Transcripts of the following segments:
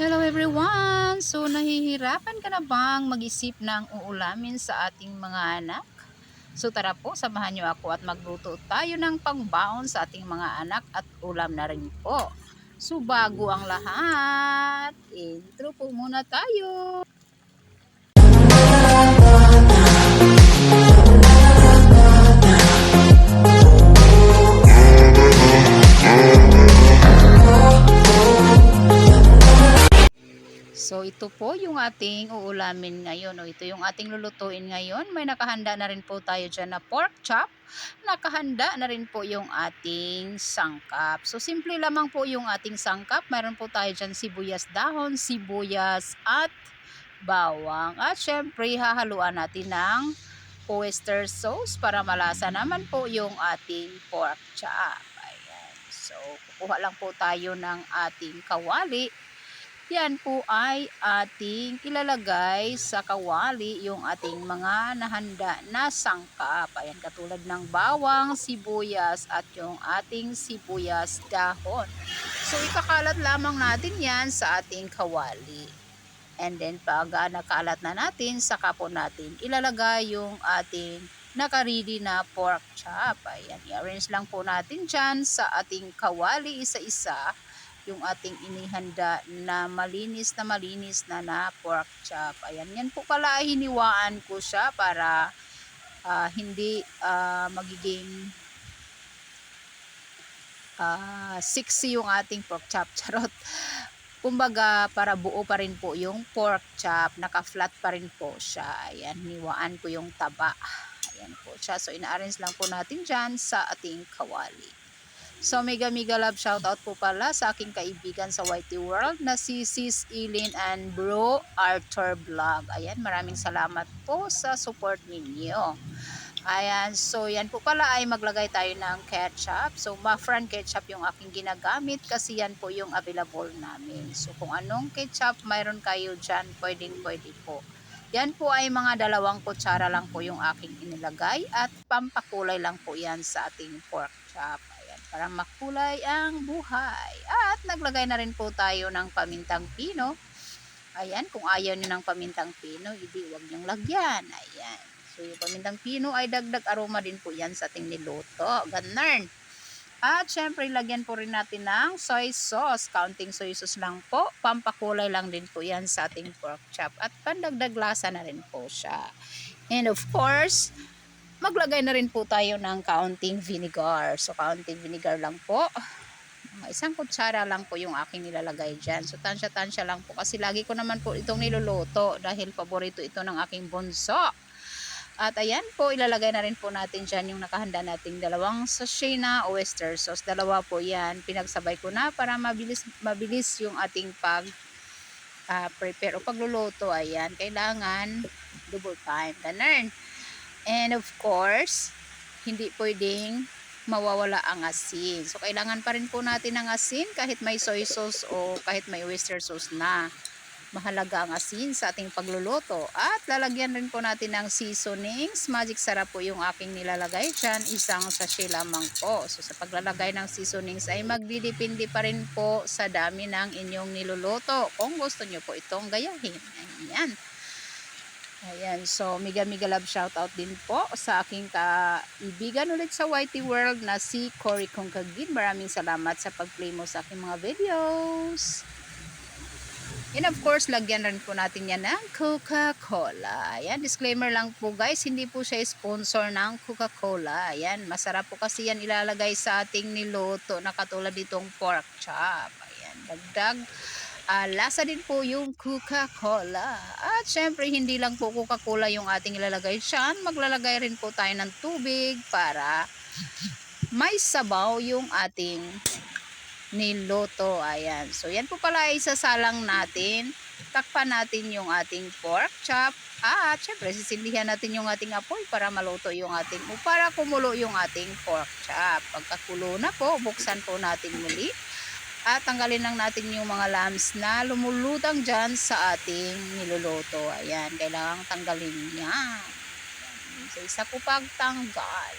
Hello everyone! So nahihirapan ka na bang mag-isip ng uulamin sa ating mga anak? So tara po, samahan niyo ako at magluto tayo ng pangbaon sa ating mga anak at ulam na rin po. So bago ang lahat, intro po muna tayo. Ito po yung ating uulamin ngayon. O, ito yung ating lulutuin ngayon. May nakahanda na rin po tayo dyan na pork chop. Nakahanda na rin po yung ating sangkap. So simple lamang po yung ating sangkap. Mayroon po tayo dyan sibuyas dahon, sibuyas at bawang. At syempre hahaluan natin ng oyster sauce para malasa naman po yung ating pork chop. Ayan. So kukuha lang po tayo ng ating kawali yan po ay ating ilalagay sa kawali yung ating mga nahanda na sangkap. Ayan, katulad ng bawang, sibuyas at yung ating sibuyas dahon. So, ikakalat lamang natin yan sa ating kawali. And then, pag nakalat na natin, saka po natin ilalagay yung ating nakaredy na pork chop. Ayan, i-arrange lang po natin dyan sa ating kawali isa-isa yung ating inihanda na malinis na malinis na na pork chop. Ayan, yan po pala hiniwaan ko siya para uh, hindi uh, magiging uh, sexy yung ating pork chop. Charot. Kumbaga, para buo pa rin po yung pork chop. Naka-flat pa rin po siya. Ayan, hiniwaan ko yung taba. Ayan po siya. So, ina-arrange lang po natin dyan sa ating kawali. So mega mega love shoutout po pala sa aking kaibigan sa Whitey World na si Sis Eileen and Bro Arthur Vlog. Ayan, maraming salamat po sa support ninyo. Ayan, so yan po pala ay maglagay tayo ng ketchup. So Mafran ketchup yung aking ginagamit kasi yan po yung available namin. So kung anong ketchup mayroon kayo dyan, pwedeng pwede po. Yan po ay mga dalawang kutsara lang po yung aking inilagay at pampakulay lang po yan sa ating pork chop para makulay ang buhay. At naglagay na rin po tayo ng pamintang pino. Ayan, kung ayaw nyo ng pamintang pino, hindi wag nyong lagyan. Ayan. So, yung pamintang pino ay dagdag aroma din po yan sa ating niluto. Ganun. At syempre, lagyan po rin natin ng soy sauce. Counting soy sauce lang po. Pampakulay lang din po yan sa ating pork chop. At pandagdag lasa na rin po siya. And of course, maglagay na rin po tayo ng counting vinegar. So, counting vinegar lang po. Mga isang kutsara lang po yung aking nilalagay dyan. So, tansya-tansya lang po. Kasi lagi ko naman po itong niluluto dahil paborito ito ng aking bunso. At ayan po, ilalagay na rin po natin dyan yung nakahanda nating dalawang sachet na oyster sauce. Dalawa po yan. Pinagsabay ko na para mabilis, mabilis yung ating pag uh, prepare o pagluluto. Ayan, kailangan double time. Ganun. And of course, hindi pwedeng mawawala ang asin. So, kailangan pa rin po natin ng asin kahit may soy sauce o kahit may oyster sauce na. Mahalaga ang asin sa ating pagluluto. At lalagyan rin po natin ng seasonings. Magic sarap po yung aking nilalagay dyan. Isang sachet lamang po. So, sa paglalagay ng seasonings ay magdidepende pa rin po sa dami ng inyong niluluto. Kung gusto nyo po itong gayahin. Ayan. Ayan, so mega mega love shoutout din po sa aking kaibigan ulit sa Whitey World na si Cory Kongkagin. Maraming salamat sa pag-play mo sa aking mga videos. And of course, lagyan rin po natin yan ng Coca-Cola. Ayan, disclaimer lang po guys, hindi po siya sponsor ng Coca-Cola. Ayan, masarap po kasi yan ilalagay sa ating niluto na katulad ditong pork chop. Ayan, dagdag uh, lasa din po yung Coca-Cola. At syempre, hindi lang po Coca-Cola yung ating ilalagay dyan. Maglalagay rin po tayo ng tubig para may sabaw yung ating niloto. Ayan. So, yan po pala ay sasalang natin. Takpan natin yung ating pork chop. At syempre, sisindihan natin yung ating apoy para maluto yung ating, para kumulo yung ating pork chop. Pagkakulo na po, buksan po natin muli at tanggalin lang natin yung mga lambs na lumulutang dyan sa ating niluluto. Ayan, kailangan tanggalin niya. So, isa ko pagtanggal.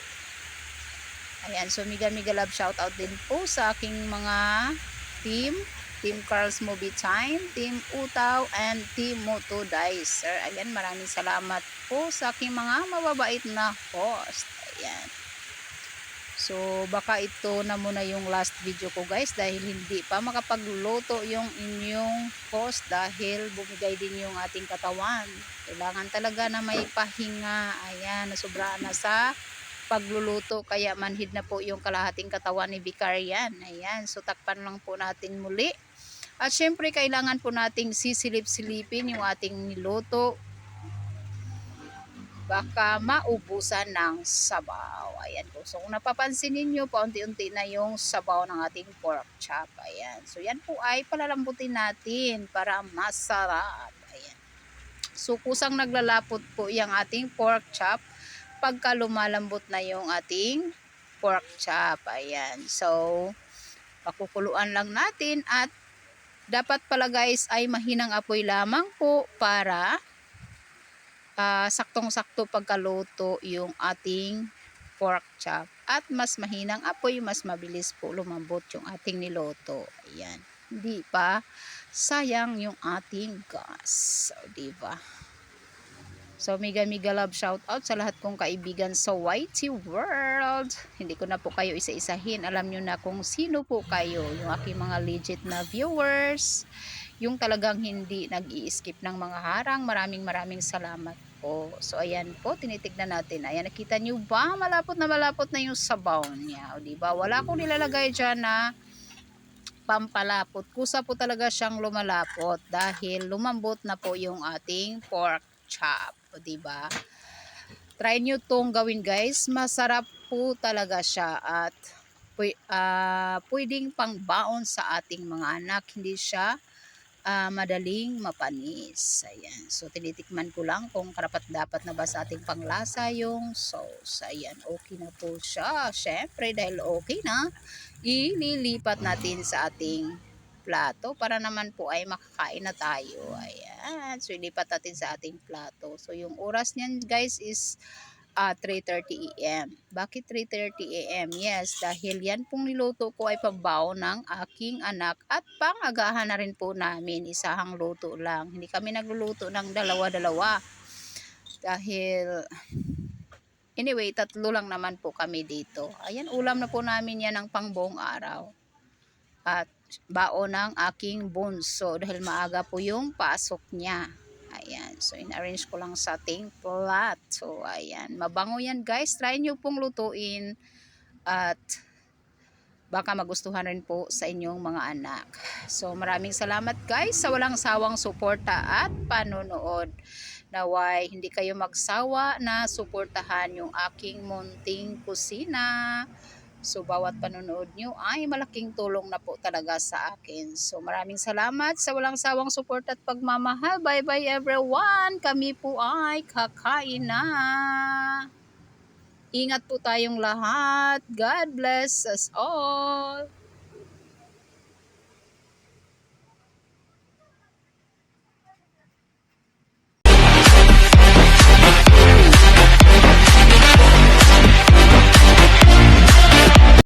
Ayan, so miga miga love shout out din po sa aking mga team Team Carl's Movie Time, Team Utaw, and Team Moto Dicer. Ayan, maraming salamat po sa aking mga mababait na host. Ayan. So, baka ito na muna yung last video ko guys dahil hindi pa makapagluto yung inyong host dahil bumigay din yung ating katawan. Kailangan talaga na may pahinga. Ayan, nasobraan na sa pagluluto kaya manhid na po yung kalahating katawan ni Vicarian. Ayan, so takpan lang po natin muli. At syempre kailangan po nating sisilip-silipin yung ating niluto baka maubusan ng sabaw. Ayan po. So kung napapansin ninyo, paunti-unti na yung sabaw ng ating pork chop. Ayan. So yan po ay palalambutin natin para masarap. Ayan. So kusang naglalapot po yung ating pork chop pagka lumalambot na yung ating pork chop. Ayan. So pakukuluan lang natin at dapat pala guys ay mahinang apoy lamang po para ah, saktong-sakto pagkaluto yung ating pork chop. At mas mahinang apoy, mas mabilis po lumambot yung ating niloto. Ayan. Hindi pa sayang yung ating gas. So, diba? So, mega mega love shout out sa lahat kong kaibigan sa YT World. Hindi ko na po kayo isa-isahin. Alam nyo na kung sino po kayo. Yung aking mga legit na viewers. Yung talagang hindi nag skip ng mga harang. Maraming maraming salamat po. So, ayan po. Tinitignan natin. Ayan, nakita nyo ba? Malapot na malapot na yung sabaw niya. O, diba? Wala akong nilalagay dyan na pampalapot. Kusa po talaga siyang lumalapot dahil lumambot na po yung ating pork chop. O, diba? Try nyo tong gawin guys. Masarap po talaga siya at ah, pwedeng pangbaon sa ating mga anak. Hindi siya ah, madaling mapanis. Ayan. So, tinitikman ko lang kung karapat dapat na ba sa ating panglasa yung sauce. Ayan. Okay na po siya. Siyempre, dahil okay na, ililipat natin sa ating plato para naman po ay makakain na tayo. Ayan. So, ilipat natin sa ating plato. So, yung oras niyan guys is ah 3.30 a.m. Bakit 3.30 a.m.? Yes, dahil yan pong niluto ko ay pambaon ng aking anak at pangagahan na rin po namin. Isahang luto lang. Hindi kami nagluluto ng dalawa-dalawa. Dahil, anyway, tatlo lang naman po kami dito. Ayan, ulam na po namin yan ng pangbuong araw. At baon ng aking bunso dahil maaga po yung pasok niya. Ayan. So, in-arrange ko lang sa ating plat. So, ayan. Mabango yan, guys. Try nyo pong lutuin. At baka magustuhan rin po sa inyong mga anak. So, maraming salamat, guys, sa walang sawang suporta at panonood. Naway, hindi kayo magsawa na suportahan yung aking munting kusina. So, bawat panonood nyo ay malaking tulong na po talaga sa akin. So, maraming salamat sa walang sawang support at pagmamahal. Bye-bye everyone! Kami po ay kakain na! Ingat po tayong lahat. God bless us all!